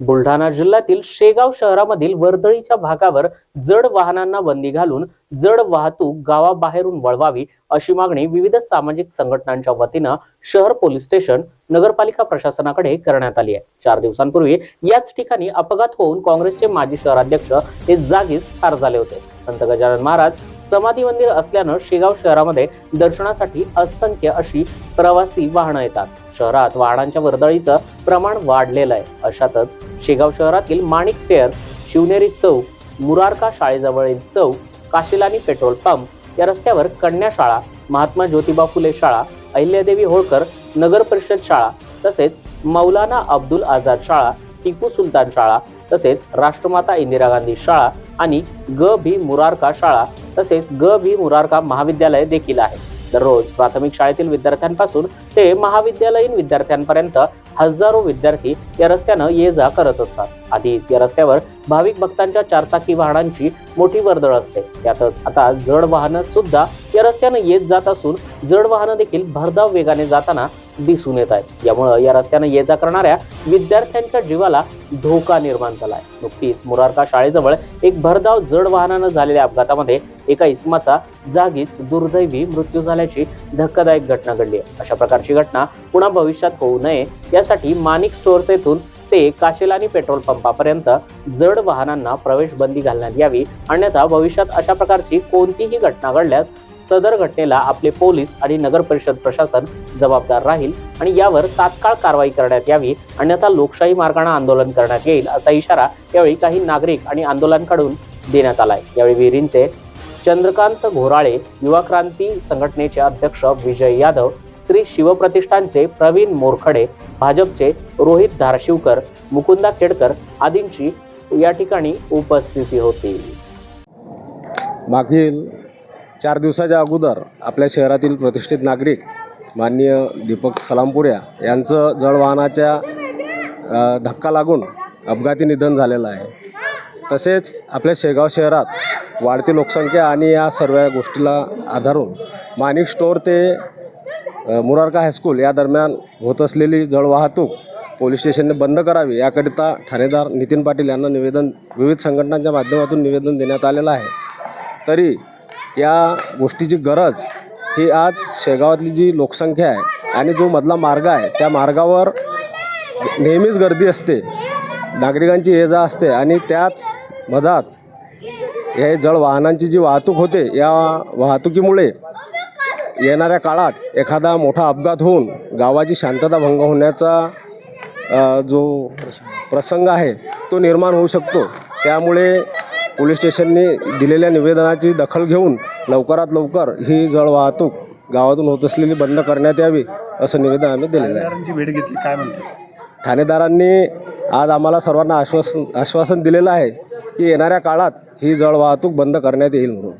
बुलढाणा जिल्ह्यातील शेगाव शहरामधील वर्दळीच्या भागावर जड वाहनांना बंदी घालून जड वाहतूक गावाबाहेरून वळवावी अशी मागणी विविध सामाजिक संघटनांच्या वतीनं शहर पोलीस स्टेशन नगरपालिका प्रशासनाकडे करण्यात आली आहे. चार दिवसांपूर्वी याच ठिकाणी अपघात होऊन काँग्रेसचे माजी शहराध्यक्ष हे जागीच ठार झाले होते. संत गजानन महाराज समाधी मंदिर असल्यानं शेगाव शहरामध्ये दर्शनासाठी असंख्य अशी प्रवासी वाहनं येतात. शहरात वाहनांच्या वर्दळीचं प्रमाण वाढलेलं आहे. अशातच शेगाव शहरातील माणिक स्टेअर शिवनेरी चौक मुरारका शाळेजवळील चौक काशिलानी पेट्रोल पंप या रस्त्यावर कन्या शाळा महात्मा ज्योतिबा फुले शाळा अहिल्यादेवी होळकर नगर परिषद शाळा तसेच मौलाना अब्दुल आझाद शाळा टिपू सुलतान शाळा तसेच राष्ट्रमाता इंदिरा गांधी शाळा आणि ग. भी. मुरारका शाळा तसेच ग. भी. मुरारका महाविद्यालय देखील आहे दररोज प्राथमिक शाळेतील विद्यार्थ्यांपासून ते महाविद्यालयीन विद्यार्थ्यांपर्यंत हजारो विद्यार्थी या रस्त्यानं ये जा करत असतात. आधीच या रस्त्यावर भाविक भक्तांच्या चारचाकी वाहनांची मोठी वर्दळ असते. त्यातच आता जड वाहनं सुद्धा या रस्त्यानं येत जात असून जड वाहनं देखील भरधाव वेगाने जाताना दिसून येत आहेत यामुळं या रस्त्यानं ये जा करणाऱ्या विद्यार्थ्यांच्या जीवाला धोका निर्माण झाला आहे नुकतीच मुरारका शाळेजवळ एक भरधाव जड वाहनानं झालेल्या अपघातामध्ये एका इसमाचा जागीच दुर्दैवी मृत्यू झाल्याची धक्कादायक घटना घडली आहे. अशा प्रकारची घटना पुन्हा भविष्यात होऊ नये यासाठी मानिक स्टोअर्स येथून ते काशेलानी पेट्रोल पंपापर्यंत जड वाहनांना प्रवेश बंदी घालण्यात यावी अन्यथा भविष्यात अशा प्रकारची कोणतीही घटना घडल्यास सदर घटनेला आपले पोलीस आणि नगर परिषद प्रशासन जबाबदार राहील आणि यावर तात्काळ कारवाई करण्यात यावी अन्यथा लोकशाही मार्गाने आंदोलन करण्यात येईल असा इशारा यावेळी काही नागरिक आणि आंदोलनकडून देण्यात आलाय. यावेळी विहिरींचे चंद्रकांत घोराळे युवा क्रांती संघटनेचे अध्यक्ष विजय यादव श्री शिवप्रतिष्ठानचे प्रवीण मोरखडे भाजपचे रोहित धारशिवकर मुकुंदा केडकर आदींची या ठिकाणी उपस्थिती होती. मागील चार दिवसाच्या अगोदर आपल्या शहरातील प्रतिष्ठित नागरिक माननीय दीपक सलामपुऱ्या यांचं जड वाहनाच्या धक्का लागून अपघाती निधन झालेलं आहे. तसेच आपल्या शेगाव शहरात वाढती लोकसंख्या आणि या सर्व गोष्टीला आधारून माणिक स्टोअर ते मुरारका हायस्कूल या दरम्यान होत असलेली जड वाहतूक पोलीस स्टेशनने बंद करावी याकरिता ठाणेदार नितीन पाटील यांना निवेदन विविध संघटनांच्या माध्यमातून निवेदन देण्यात आलेलं आहे. तरी या गोष्टीची गरज ही आज शेगावातली जी लोकसंख्या आहे आणि जो मधला मार्ग आहे त्या मार्गावर नेहमीच गर्दी असते. नागरिकांची ये जा असते आणि त्याच मधात हे जड वाहनांची जी वाहतूक होते या वाहतुकीमुळे येणाऱ्या काळात एखादा मोठा अपघात होऊन गावाची शांतता भंग होण्याचा जो प्रसंग आहे तो निर्माण होऊ शकतो. त्यामुळे पोलीस स्टेशनने दिलेल्या निवेदनाची दखल घेऊन लवकरात लवकर ही जळ वाहतूक गावातून होत असलेली बंद करण्यात यावी असं निवेदन आम्ही दिलेलं आहे. भेट घेतली काय म्हणते ठाणेदारांनी आज आम्हाला सर्वांना आश्वासन आश्वासन दिलेलं आहे की येणाऱ्या काळात ही जळ वाहतूक बंद करण्यात येईल म्हणून.